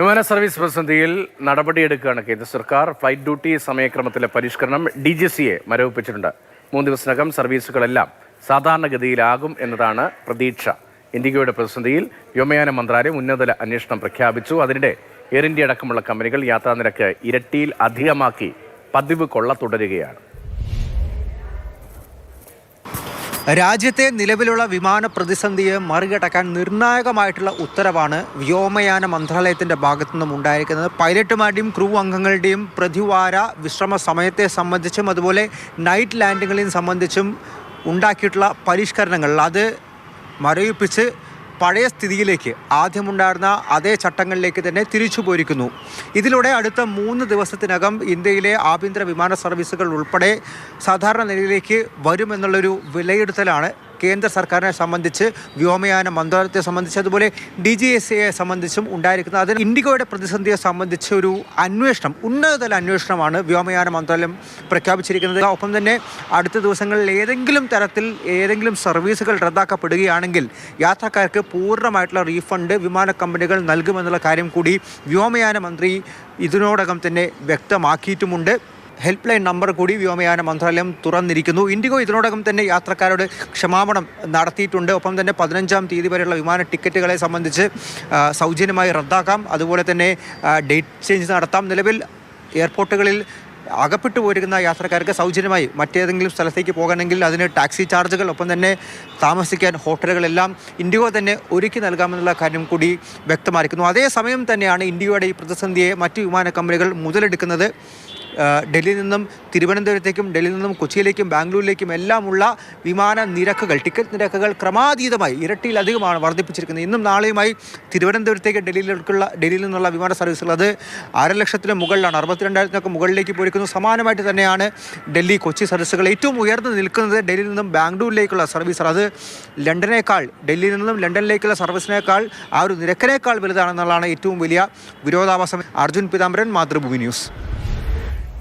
വിമാന സർവീസ് പ്രതിസന്ധിയിൽ നടപടിയെടുക്കുകയാണ് കേന്ദ്ര സർക്കാർ. ഫ്ലൈറ്റ് ഡ്യൂട്ടി സമയക്രമത്തിലെ പരിഷ്കരണം ഡി ജി സിയെ മരവിപ്പിച്ചിട്ടുണ്ട്. മൂന്ന് ദിവസത്തിനകം സർവീസുകളെല്ലാം സാധാരണഗതിയിലാകും എന്നതാണ് പ്രതീക്ഷ. ഇന്ത്യയുടെ പ്രതിസന്ധിയിൽ വ്യോമയാന മന്ത്രാലയം ഉന്നതതല അന്വേഷണം പ്രഖ്യാപിച്ചു. അതിനിടെ എയർ ഇന്ത്യ അടക്കമുള്ള കമ്പനികൾ യാത്രാനിരക്ക് ഇരട്ടിയിൽ അധികമാക്കി പതിവ് കൊള്ള തുടരുകയാണ്. രാജ്യത്തെ നിലവിലുള്ള വിമാന പ്രതിസന്ധിയെ മറികടക്കാൻ നിർണായകമായിട്ടുള്ള ഉത്തരവാണ് വ്യോമയാന മന്ത്രാലയത്തിന്റെ ഭാഗത്തു നിന്നും ഉണ്ടായിരിക്കുന്നത്. പൈലറ്റുമാരുടെയും ക്രൂ അംഗങ്ങളുടെയും പ്രതിവാര വിശ്രമ സമയത്തെ സംബന്ധിച്ചും അതുപോലെ നൈറ്റ് ലാൻഡിങ്ങുകളെയും സംബന്ധിച്ചും ഉണ്ടാക്കിയിട്ടുള്ള പരിഷ്കരണങ്ങൾ. അത് മരവിപ്പിച്ച് പഴയ സ്ഥിതിയിലേക്ക് ആദ്യമുണ്ടായിരുന്ന അതേ ചട്ടങ്ങളിലേക്ക് തന്നെ തിരിച്ചു പോയിരിക്കുന്നു. ഇതിലൂടെ അടുത്ത മൂന്ന് ദിവസത്തിനകം ഇന്ത്യയിലെ ആഭ്യന്തര വിമാന സർവീസുകൾ ഉൾപ്പെടെ സാധാരണ നിലയിലേക്ക് വരുമെന്നുള്ളൊരു വിലയിരുത്തലാണ് കേന്ദ്ര സർക്കാരിനെ സംബന്ധിച്ച് വ്യോമയാന മന്ത്രാലയത്തെ സംബന്ധിച്ച് അതുപോലെ ഡി ജി എസ് എയെ സംബന്ധിച്ചും ഉണ്ടായിരിക്കുന്നത്. അതിന് ഇൻഡിഗോയുടെ പ്രതിസന്ധിയെ സംബന്ധിച്ച് ഒരു അന്വേഷണം ഉന്നതതല അന്വേഷണമാണ് വ്യോമയാന മന്ത്രാലയം പ്രഖ്യാപിച്ചിരിക്കുന്നത്. ഒപ്പം തന്നെ അടുത്ത ദിവസങ്ങളിൽ ഏതെങ്കിലും തരത്തിൽ ഏതെങ്കിലും സർവീസുകൾ റദ്ദാക്കപ്പെടുകയാണെങ്കിൽ യാത്രക്കാർക്ക് പൂർണമായിട്ടുള്ള റീഫണ്ട് വിമാന കമ്പനികൾ നൽകുമെന്നുള്ള കാര്യം കൂടി വ്യോമയാന മന്ത്രി ഇതിനോടകം തന്നെ വ്യക്തമാക്കിയിട്ടുമുണ്ട്. ഹെൽപ്പ് ലൈൻ നമ്പർ കൂടി വ്യോമയാന മന്ത്രാലയം തുറന്നിരിക്കുന്നു. ഇൻഡിഗോ ഇതിനോടകം തന്നെ യാത്രക്കാരോട് ക്ഷമാപണം നടത്തിയിട്ടുണ്ട്. ഒപ്പം തന്നെ പതിനഞ്ചാം തീയതി വരെയുള്ള വിമാന ടിക്കറ്റുകളെ സംബന്ധിച്ച് സൗജന്യമായി റദ്ദാക്കാം. അതുപോലെ തന്നെ ഡേറ്റ് ചേഞ്ച് നടത്താം. നിലവിൽ എയർപോർട്ടുകളിൽ അകപ്പെട്ടു പോരുന്ന യാത്രക്കാർക്ക് സൗജന്യമായി മറ്റേതെങ്കിലും സ്ഥലത്തേക്ക് പോകണമെങ്കിൽ അതിന് ടാക്സി ചാർജുകൾ ഒപ്പം തന്നെ താമസിക്കാൻ ഹോട്ടലുകളെല്ലാം ഇൻഡിഗോ തന്നെ ഒരുക്കി നൽകാമെന്നുള്ള കാര്യം കൂടി വ്യക്തമായിരിക്കുന്നു. അതേസമയം തന്നെയാണ് ഇൻഡിഗോയുടെ ഈ പ്രതിസന്ധിയെ മറ്റ് വിമാന കമ്പനികൾ മുതലെടുക്കുന്നത്. ഡൽഹിയിൽ നിന്നും തിരുവനന്തപുരത്തേക്കും ഡൽഹിയിൽ നിന്നും കൊച്ചിയിലേക്കും ബാംഗ്ലൂരിലേക്കും എല്ലാമുള്ള വിമാന നിരക്കുകൾ ടിക്കറ്റ് നിരക്കുകൾ ക്രമാതീതമായി ഇരട്ടിയിലധികമാണ് വർദ്ധിപ്പിച്ചിരിക്കുന്നത്. ഇന്നും നാളെയുമായി തിരുവനന്തപുരത്തേക്ക് ഡൽഹിയിലേക്കുള്ള ഡൽഹിയിൽ നിന്നുള്ള വിമാന സർവീസുകൾ അത് അര ലക്ഷത്തിന് മുകളിലാണ്. അറുപത്തിരണ്ടായിരത്തിനൊക്കെ മുകളിലേക്ക് പോയിരിക്കുന്നു. സമാനമായിട്ട് തന്നെയാണ് ഡൽഹി കൊച്ചി സർവീസുകൾ ഏറ്റവും ഉയർന്നു നിൽക്കുന്നത് ഡൽഹിയിൽ നിന്നും ബാംഗ്ലൂരിലേക്കുള്ള സർവീസ് അത് ലണ്ടനേക്കാൾ ഡൽഹിയിൽ നിന്നും ലണ്ടനിലേക്കുള്ള സർവീസിനേക്കാൾ ആ ഒരു നിരക്കിനേക്കാൾ വലുതാണെന്നുള്ളതാണ് ഏറ്റവും വലിയ വിരോധാഭാസം. അർജുൻ പിതാംബരൻ മാതൃഭൂമി ന്യൂസ്.